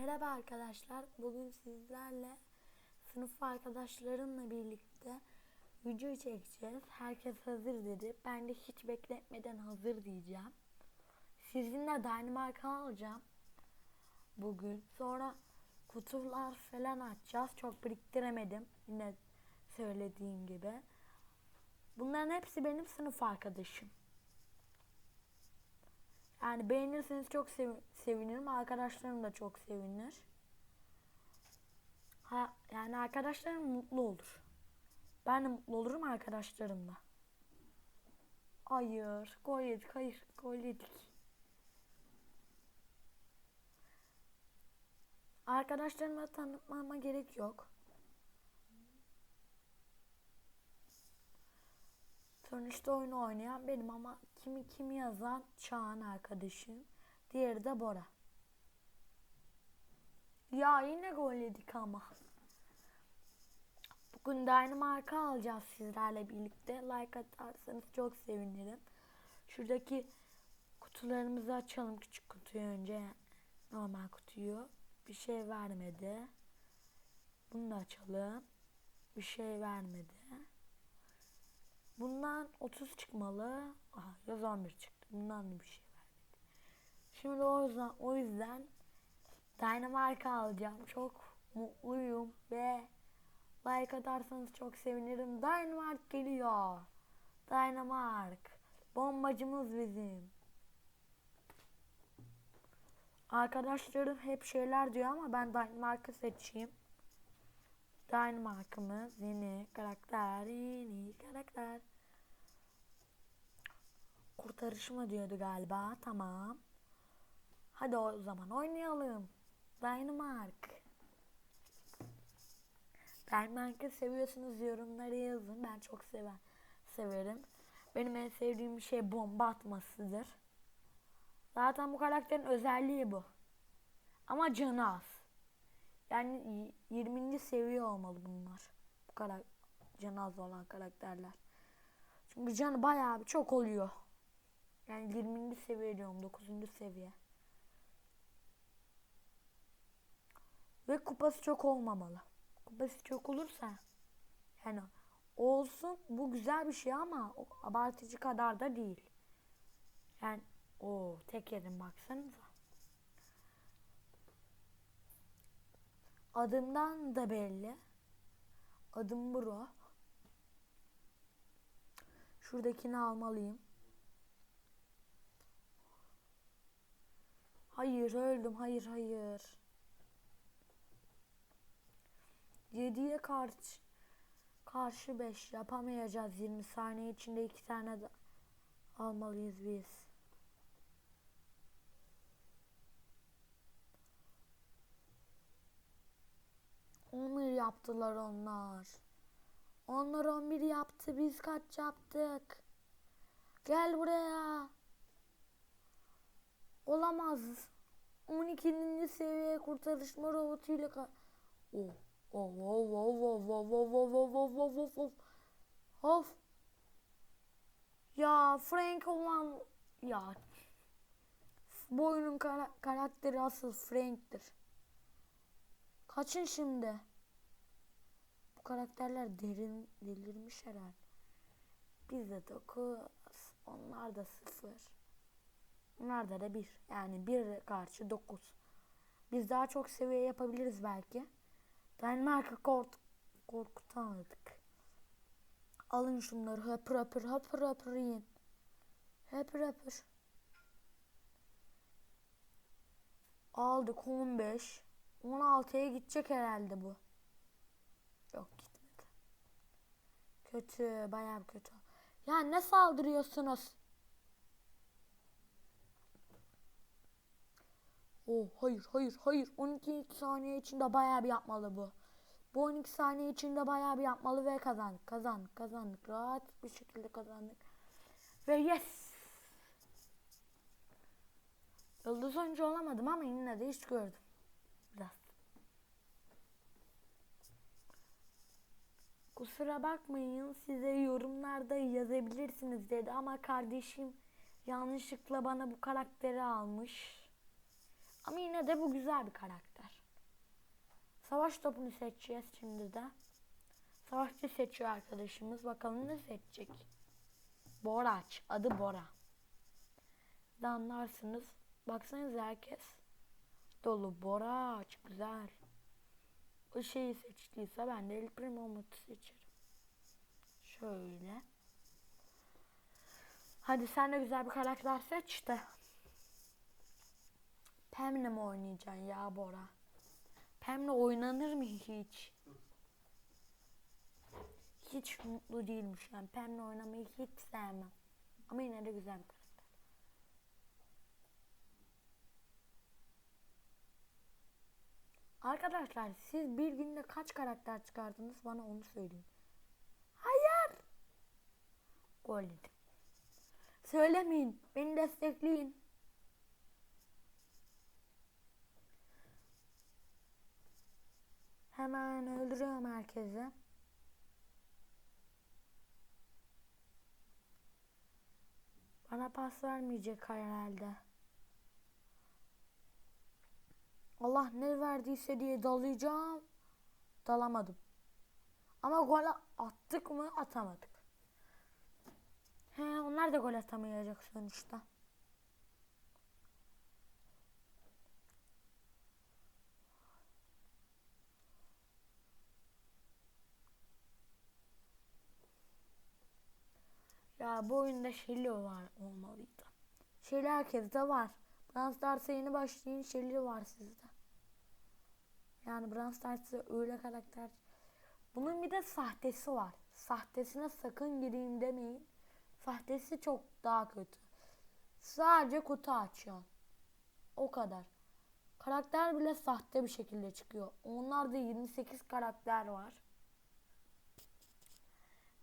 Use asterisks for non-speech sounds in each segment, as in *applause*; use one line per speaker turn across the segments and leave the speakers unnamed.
Merhaba arkadaşlar. Bugün sizlerle sınıf arkadaşlarımla birlikte video çekeceğiz. Herkes hazır dedi. Ben de hiç bekletmeden hazır diyeceğim. Sizinle Danimarka alacağım. Bugün. Sonra kutular falan açacağız. Çok biriktiremedim. Yine söylediğim gibi. Bunların hepsi benim sınıf arkadaşım. Yani beğenirseniz çok sev- sevinirim. Arkadaşlarım da çok sevinir. Ha, yani arkadaşlarım mutlu olur. Ben de mutlu olurum arkadaşlarım da. Hayır, gol yedik, hayır, gol yedik. Arkadaşlarımla tanıtmama gerek yok. Sonuçta oyunu oynayan benim ama kimi kimi yazan Çağan arkadaşım. Diğeri de Bora. Ya yine gol yedik ama. Bugün Danimarka alacağız sizlerle birlikte. Like atarsanız çok sevinirim. Şuradaki kutularımızı açalım küçük kutuyu önce. Normal kutuyu. Bir şey vermedi. Bunu da açalım. Bir şey vermedi. Bundan 30 çıkmalı. Aha 111 çıktı. Bundan da bir şey vermedi. Şimdi o yüzden, o yüzden Danimarka alacağım. Çok mutluyum ve like atarsanız çok sevinirim. Danimark geliyor. Danimark. Bombacımız bizim. Arkadaşlarım hep şeyler diyor ama ben Danimark'ı seçeyim. Danimark'ımız yeni karakter, yeni karakter. Kurtarışma diyordu galiba. Tamam. Hadi o zaman oynayalım. Danimark. Danimark'ı seviyorsunuz yorumlara yazın. Ben çok sever, severim. Benim en sevdiğim şey bomba atmasıdır. Zaten bu karakterin özelliği bu. Ama canı az. Yani y- 20. seviye olmalı bunlar. Bu kadar canı az olan karakterler. Çünkü canı bayağı bir çok oluyor. Yani 20. seviye diyorum 9. seviye. Ve kupası çok olmamalı. Kupası çok olursa yani olsun bu güzel bir şey ama abartıcı kadar da değil. Yani o tek yerim baksanıza. Adımdan da belli. Adım Bro. Şuradakini almalıyım. Hayır öldüm. Hayır hayır. 7'ye karşı karşı 5 yapamayacağız 20 saniye içinde 2 tane almalıyız biz. Onur yaptılar onlar. Onlar 11 yaptı. Biz kaç yaptık? Gel buraya. Olamaz. 12. seviye kurtarışma robotuyla ka- Oh. Oh, oh, oh, oh, oh, oh, oh, oh, oh, oh, oh, oh. Of. Ya Frank olan ya bu oyunun kara- karakteri asıl Frank'tir. Kaçın şimdi. Bu karakterler derin delirmiş herhalde. Biz de 9, onlar da 0. Onlar da da 1. Yani 1 karşı 9. Biz daha çok seviye yapabiliriz belki. Danimarka kork korkutamadık. Alın şunları höpür höpür höpür höpür yiyin. Höpür höpür. Aldık 15. 16'ya gidecek herhalde bu. Yok gitmedi. Kötü, bayağı kötü. Ya ne saldırıyorsunuz? Oh hayır hayır hayır 12 saniye içinde bayağı bir yapmalı bu. Bu 12 saniye içinde bayağı bir yapmalı ve kazandık kazandık kazandık rahat bir şekilde kazandık. Ve yes. Yıldız oyuncu olamadım ama yine de iş gördüm. Biraz. Kusura bakmayın size yorumlarda yazabilirsiniz dedi ama kardeşim yanlışlıkla bana bu karakteri almış. Ama yine de bu güzel bir karakter. Savaş topunu seçeceğiz şimdi de. Savaşçı seçiyor arkadaşımız. Bakalım ne seçecek. Boraç. Adı Bora. De anlarsınız. Baksanız herkes dolu. Boraç. Güzel. O şeyi seçtiyse ben de El Primo Umut'u seçerim. Şöyle. Hadi sen de güzel bir karakter seç de. Pem'le mi oynayacaksın ya Bora? Pem'le oynanır mı hiç? Hiç mutlu değilmiş yani. Pem'le oynamayı hiç sevmem. Ama yine de güzel bir Arkadaşlar siz bir günde kaç karakter çıkardınız bana onu söyleyin. Hayır. Gol yedim. Söylemeyin. Beni destekleyin. Hemen öldürüyorum herkesi. Bana pas vermeyecek herhalde. Allah ne verdiyse diye dalayacağım. Dalamadım. Ama gol attık mı atamadık. He, onlar da gol atamayacak sonuçta. Ya bu oyunda Shelly var olmalıydı. Shelly herkeste var. Brawl Stars'a yeni başlayın Shelly var sizde. Yani Brawl Stars'ta öyle karakter. Bunun bir de sahtesi var. Sahtesine sakın gireyim demeyin. Sahtesi çok daha kötü. Sadece kutu açıyorsun. O kadar. Karakter bile sahte bir şekilde çıkıyor. Onlarda 28 karakter var.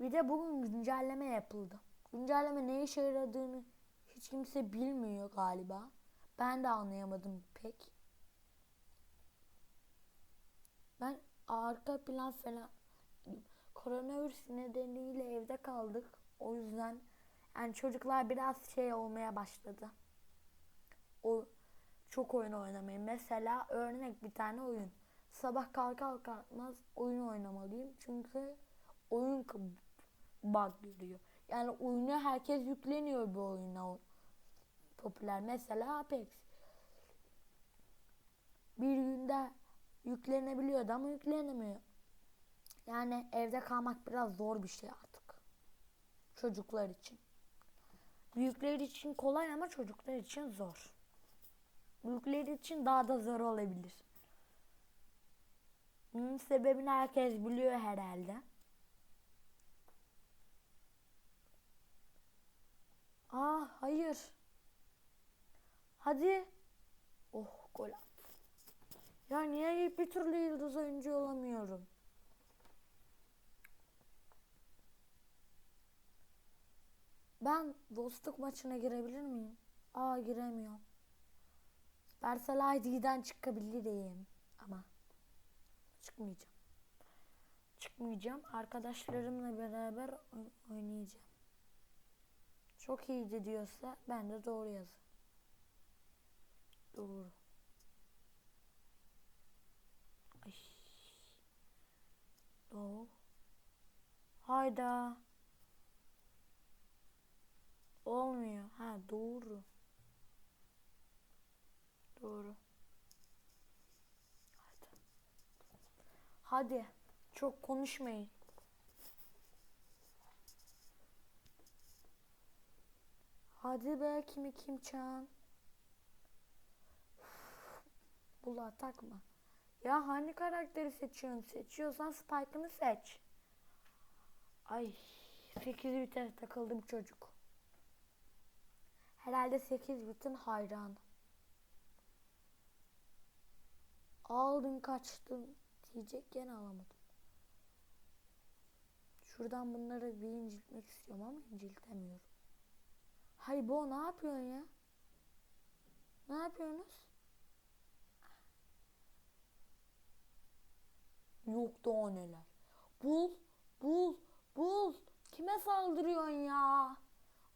Bir de bugün güncelleme yapıldı. Güncelleme ne işe yaradığını hiç kimse bilmiyor galiba. Ben de anlayamadım pek. Ben arka plan falan koronavirüs nedeniyle evde kaldık. O yüzden yani çocuklar biraz şey olmaya başladı. O çok oyun oynamayı. Mesela örnek bir tane oyun. Sabah kalkar kalkmaz oyun oynamalıyım. Çünkü oyun bug görüyor. Yani oyuna herkes yükleniyor bu oyuna. Popüler. Mesela Apex. Bir günde yüklenebiliyordu ama yüklenemiyor. Yani evde kalmak biraz zor bir şey artık. Çocuklar için. Büyükler için kolay ama çocuklar için zor. Büyükler için daha da zor olabilir. Bunun sebebini herkes biliyor herhalde. Aa hayır. Hadi. Oh gol attı. Ya niye bir türlü yıldız oyuncu olamıyorum? Ben dostluk maçına girebilir miyim? Aa giremiyorum. Versel ID'den çıkabilirim. Ama çıkmayacağım. Çıkmayacağım. Arkadaşlarımla beraber oynayacağım. Çok iyiydi diyorsa ben de doğru yazarım. Doğru. Doğru. Hayda. Olmuyor. Ha doğru. Doğru. Hadi. Hadi. Çok konuşmayın. Hadi be kimi kim çağın. Bula takma. Ya hangi karakteri seçiyorsun? Seçiyorsan Spike'ını seç. Ay 8 bite takıldı bu çocuk. Herhalde 8 bitin hayranı. Aldın kaçtın diyecek gene alamadım. Şuradan bunları bir inciltmek istiyorum ama inciltemiyorum. Hay bu ne yapıyorsun ya? Ne yapıyorsunuz? soğukta o neler. Bul, bul, bul. Kime saldırıyorsun ya?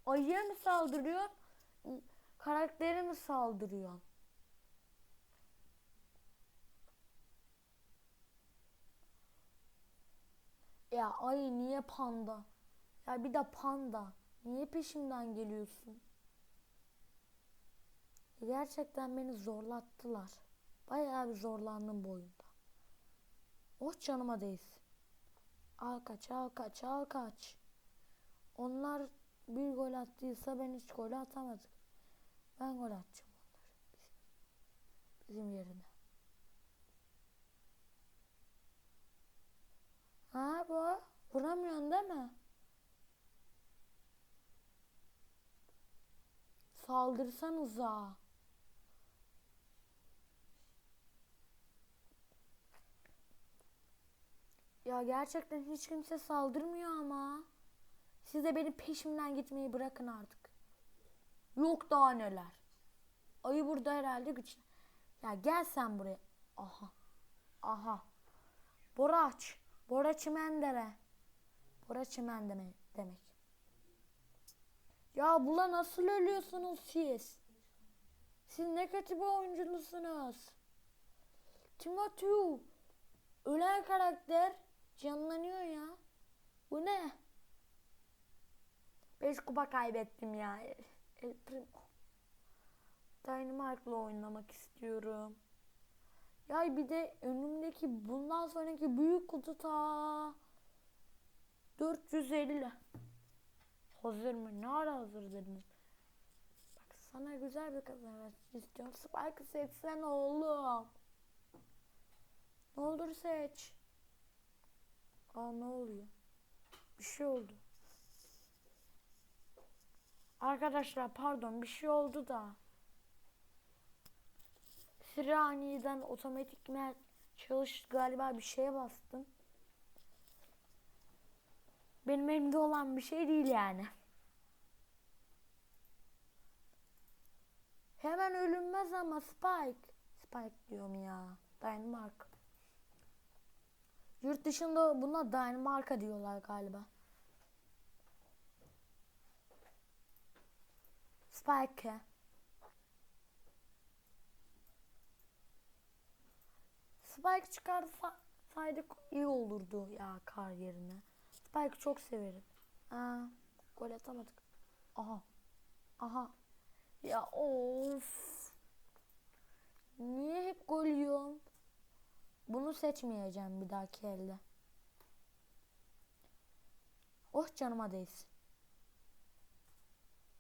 Ayıya mı saldırıyorsun? Karaktere mi saldırıyorsun? Ya ayı niye panda? Ya bir de panda. Niye peşimden geliyorsun? Gerçekten beni zorlattılar. Bayağı bir zorlandım bu oyun. Oh canıma değsin. Al kaç, al kaç, al kaç. Onlar bir gol attıysa ben hiç gol atamadım. Ben gol atacağım onları. Bizim, bizim yerine. Ha bu? Vuramıyorsun değil mi? Saldırsanıza. Ya gerçekten hiç kimse saldırmıyor ama. Siz de benim peşimden gitmeyi bırakın artık. Yok daha neler. Ayı burada herhalde güç. Ya gel sen buraya. Aha. Aha. Boraç. Bora Çimendere. Bora Çimendeme demek. Ya bula nasıl ölüyorsunuz siz? Siz ne kötü bir oyuncusunuz. Timothy. Ölen karakter canlanıyor ya. Bu ne? 5 kupa kaybettim ya. El Primo. Dynamite'la oynamak istiyorum. Ya bir de önümdeki bundan sonraki büyük kutu ta 450. Hazır mı? Ne ara hazır dediniz? Bak sana güzel bir kazanç istiyorum. Spike'ı seçsen oğlum. Ne olur seç. Aa ne oluyor? Bir şey oldu. Arkadaşlar pardon bir şey oldu da. Sıra aniden otomatikmen çalış galiba bir şeye bastım. Benim elimde olan bir şey değil yani. Hemen ölünmez ama Spike. Spike diyorum ya. Dynmark. Yurt dışında buna Dynmark'a diyorlar galiba. Spike. Spike çıkarsaydık iyi olurdu ya kar yerine. Spike'ı çok severim. Aa, gol atamadık. Aha. Aha. Ya of. Niye hep gol yiyorum? Bunu seçmeyeceğim bir dahaki elde. Oh canıma değsin.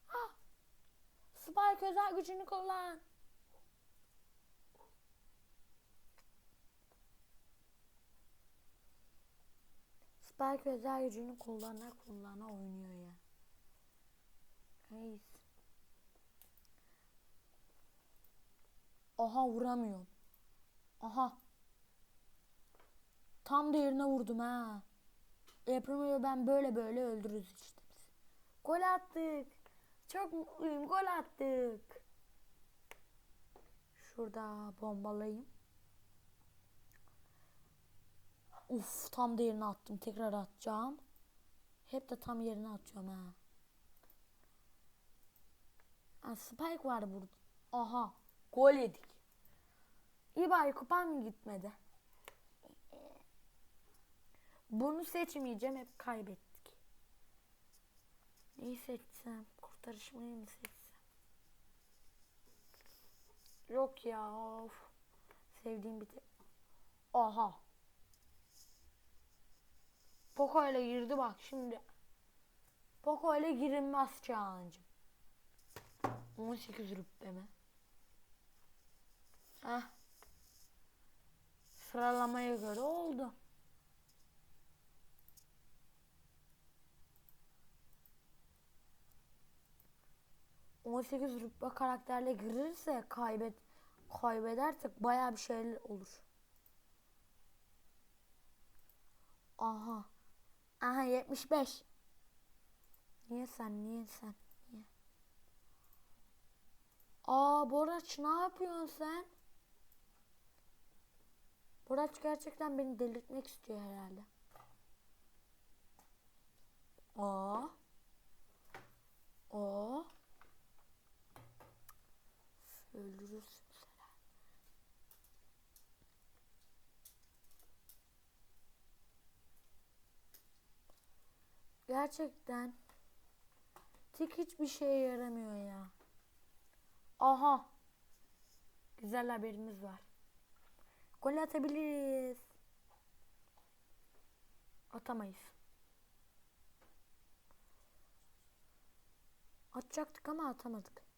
Ah! Spike özel gücünü kullan. Spike özel gücünü kullana kullana oynuyor ya. Neyse. Aha vuramıyorum. Aha. Tam da yerine vurdum ha. Eprimo'yu ben böyle böyle öldürürüz işte. Gol attık. Çok mutluyum. Gol attık. Şurada bombalayayım. Uf tam da yerine attım. Tekrar atacağım. Hep de tam yerine atıyorum ha. ha spike var burada. Aha. Gol yedik. İyi bari kupam gitmedi? Bunu seçmeyeceğim. Hep kaybettik. Neyi seçsem? Kurtarışmayı mı seçsem? Yok ya of. Sevdiğim bir tek. Aha. Poco ile girdi bak şimdi. Poco ile girilmez challenge'ım. 18 rütbe mi? Heh. Sıralamaya göre oldu. On sekiz rütbe karakterle girirse kaybet kaybedersek baya bir şey olur. Aha. Aha 75. Niye sen? Niye sen? Niye? Aa Boraç ne yapıyorsun sen? Boraç gerçekten beni delirtmek istiyor herhalde. Aa. Aa. Öldürürsün sen. Gerçekten tik hiçbir şeye yaramıyor ya. Aha. Güzel haberimiz var. Gol atabiliriz. Atamayız. Atacaktık ama atamadık.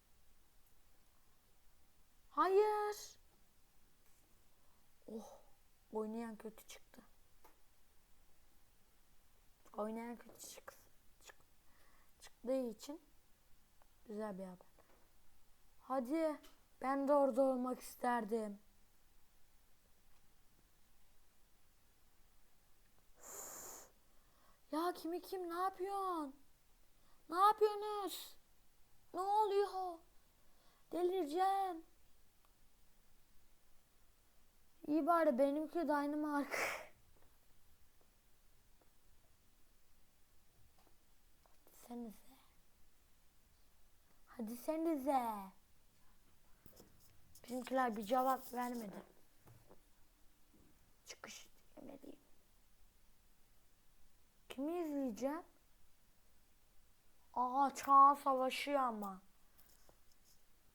Hayır. Oh. Oynayan kötü çıktı. Oynayan kötü çıktı. Çık, çıktığı için güzel bir haber. Hadi. Ben de orada olmak isterdim. Üf. Ya kimi kim ne yapıyorsun? Ne yapıyorsunuz? Ne oluyor? Delireceğim. İyi bari benimki Dynmark. Hadi senize. Hadi senize. Bizimkiler bir cevap vermedi. Çıkış yemeliyim. Kimi izleyeceğim? Aa çağ savaşıyor ama.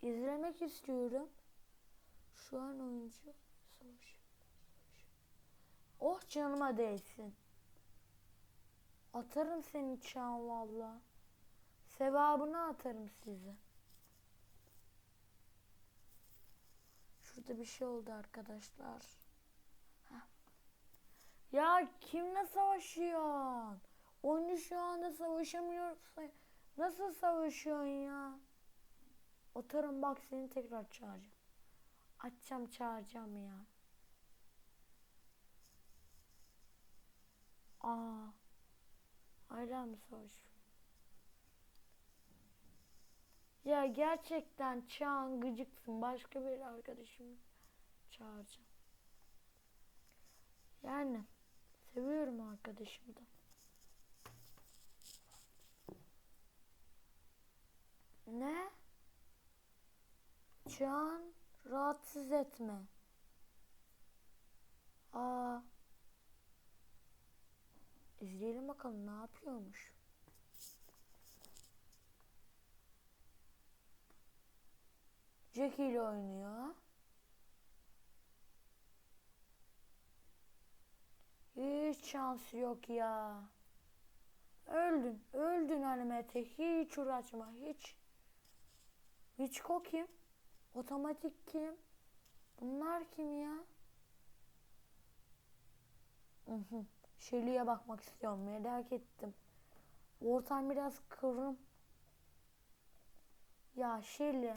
İzlemek istiyorum. Şu an oyuncu. Oh canıma değsin. Atarım seni çağ valla. Sevabını atarım size. Şurada bir şey oldu arkadaşlar. Heh. Ya kimle savaşıyorsun? Oyunu şu anda savaşamıyorsun. Nasıl savaşıyorsun ya? Otarım bak seni tekrar çağıracağım. Açacağım çağıracağım ya. Aa. Hala mı savaşıyor? Ya gerçekten Çağan gıcıksın. Başka bir arkadaşımı çağıracağım. Yani seviyorum arkadaşımı da. Ne? Çağan rahatsız etme. Aa. İzleyelim bakalım ne yapıyormuş. Jackie ile oynuyor. Hiç şansı yok ya. Öldün. Öldün hani Mete. Hiç uğraşma. Hiç. Hiç kim? Otomatik kim? Bunlar kim ya? Hı Şeli'ye bakmak istiyorum. Merak ettim. Ortam biraz kıvrım. Ya Şeli.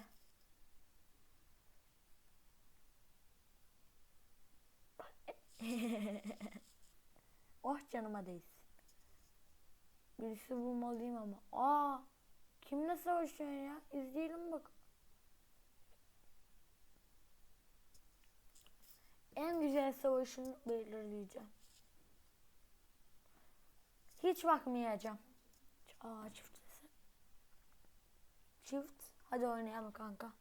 *laughs* oh canıma değsin. Birisi bulmalıyım ama. Aa, kimle savaşıyorsun ya? İzleyelim bak. En güzel savaşını belirleyeceğim. Hiç bakmayacağım. Aa çift. Çift. Hadi oynayalım kanka.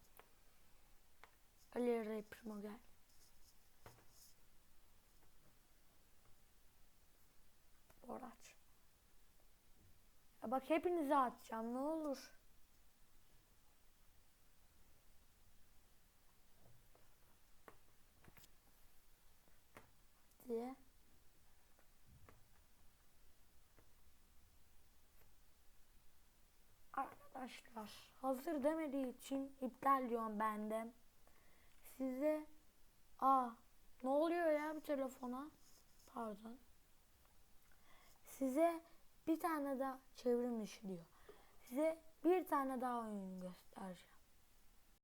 Ali Ray Primo gel. Boraç. Ya bak hepinize atacağım ne olur. Diye. Arkadaşlar hazır demediği için iptal diyorum ben de. Size Aa ne oluyor ya bu telefona? Pardon. Size bir tane daha çevrim diyor. Size bir tane daha oyun göstereceğim.